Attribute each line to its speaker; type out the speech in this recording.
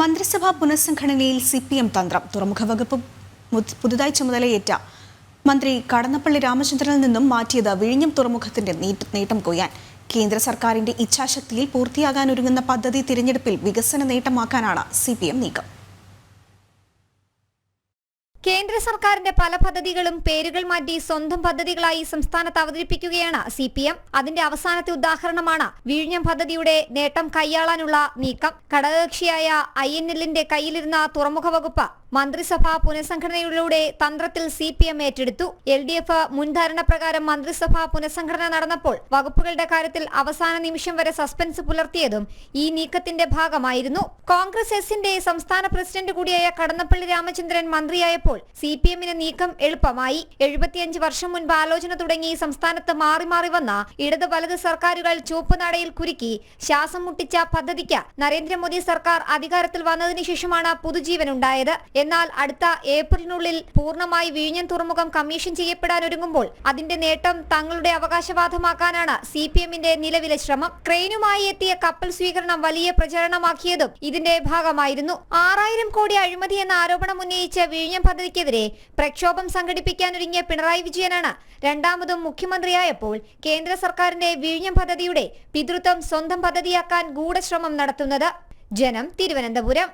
Speaker 1: മന്ത്രിസഭാ പുനഃസംഘടനയിൽ C P M തന്ത്രം. തുറമുഖ വകുപ്പ് പുതുതായി ചുമതലയേറ്റ മന്ത്രി കടന്നപ്പള്ളി രാമചന്ദ്രനിൽ നിന്നും മാറ്റിയത് വിഴിഞ്ഞം തുറമുഖത്തിന്റെ നീട്ട് കൊയ്യാൻ. കേന്ദ്ര സർക്കാരിന്റെ ഇച്ഛാശക്തിയിൽ പൂർത്തിയാകാനൊരുങ്ങുന്ന പദ്ധതി തിരഞ്ഞെടുപ്പിൽ വികസന നേട്ടമാക്കാനാണ് സി പി എം നീക്കം.
Speaker 2: കേന്ദ്ര സർക്കാരിന്റെ പല പദ്ധതികളും പേരുകൾ മാറ്റി സ്വന്തം പദ്ധതികളായി സംസ്ഥാനത്ത് അവതരിപ്പിക്കുകയാണ് സി പി എം. അതിന്റെ അവസാനത്തെ ഉദാഹരണമാണ് വിഴിഞ്ഞം പദ്ധതിയുടെ നേട്ടം കൈയാളാനുള്ള നീക്കം. ഘടകകക്ഷിയായ ഐ എൻ എല്ലിന്റെ കയ്യിലിരുന്ന തുറമുഖ വകുപ്പ് മന്ത്രിസഭാ പുനഃസംഘടനയിലൂടെ തന്ത്രത്തിൽ സി പി എം ഏറ്റെടുത്തു. എൽ ഡി എഫ് മുൻധാരണ പ്രകാരം മന്ത്രിസഭാ പുനഃസംഘടന നടന്നപ്പോൾ വകുപ്പുകളുടെ കാര്യത്തിൽ അവസാന നിമിഷം വരെ സസ്പെൻസ് പുലർത്തിയതും ഈ നീക്കത്തിന്റെ ഭാഗമായിരുന്നു. കോൺഗ്രസ് എസിന്റെ സംസ്ഥാന പ്രസിഡന്റ് കൂടിയായ കടന്നപ്പള്ളി രാമചന്ദ്രൻ മന്ത്രിയായപ്പോൾ സി പി എമ്മിന് നീക്കം എളുപ്പമായി. എഴുപത്തിയഞ്ച് വർഷം മുൻപ് ആലോചന തുടങ്ങി സംസ്ഥാനത്ത് മാറി മാറി വന്ന ഇടത് വലത് സർക്കാരുകൾ ചുവപ്പുനാടയിൽ കുരുക്കി ശ്വാസം മുട്ടിച്ച പദ്ധതിക്ക് നരേന്ദ്രമോദി സർക്കാർ അധികാരത്തിൽ വന്നതിനു ശേഷമാണ് പുതുജീവനുണ്ടായത്. എന്നാൽ അടുത്ത ഏപ്രിലിനുള്ളിൽ പൂർണമായി വിഴിഞ്ഞം തുറമുഖം കമ്മീഷൻ ചെയ്യപ്പെടാൻ ഒരുങ്ങുമ്പോൾ അതിന്റെ നേട്ടം തങ്ങളുടെ അവകാശവാദമാക്കാനാണ് സി പി എമ്മിന്റെ നിലവിലെ ശ്രമം. ക്രെയിനുമായി എത്തിയ കപ്പൽ സ്വീകരണം വലിയ പ്രചാരണമാക്കിയതും ഇതിന്റെ ഭാഗമായിരുന്നു. ആറായിരം കോടി അഴിമതി എന്ന ആരോപണം ഉന്നയിച്ച വിഴിഞ്ഞം പദ്ധതിക്കെതിരെ പ്രക്ഷോഭം സംഘടിപ്പിക്കാനൊരുങ്ങിയ പിണറായി വിജയനാണ് രണ്ടാമതും മുഖ്യമന്ത്രിയായപ്പോൾ കേന്ദ്ര സർക്കാരിന്റെ വിഴിഞ്ഞം പദ്ധതിയുടെ പിതൃത്വം സ്വന്തം പദ്ധതിയാക്കാൻ ഗൂഢശ്രമം നടത്തുന്നത്. ജനം തിരുവനന്തപുരം.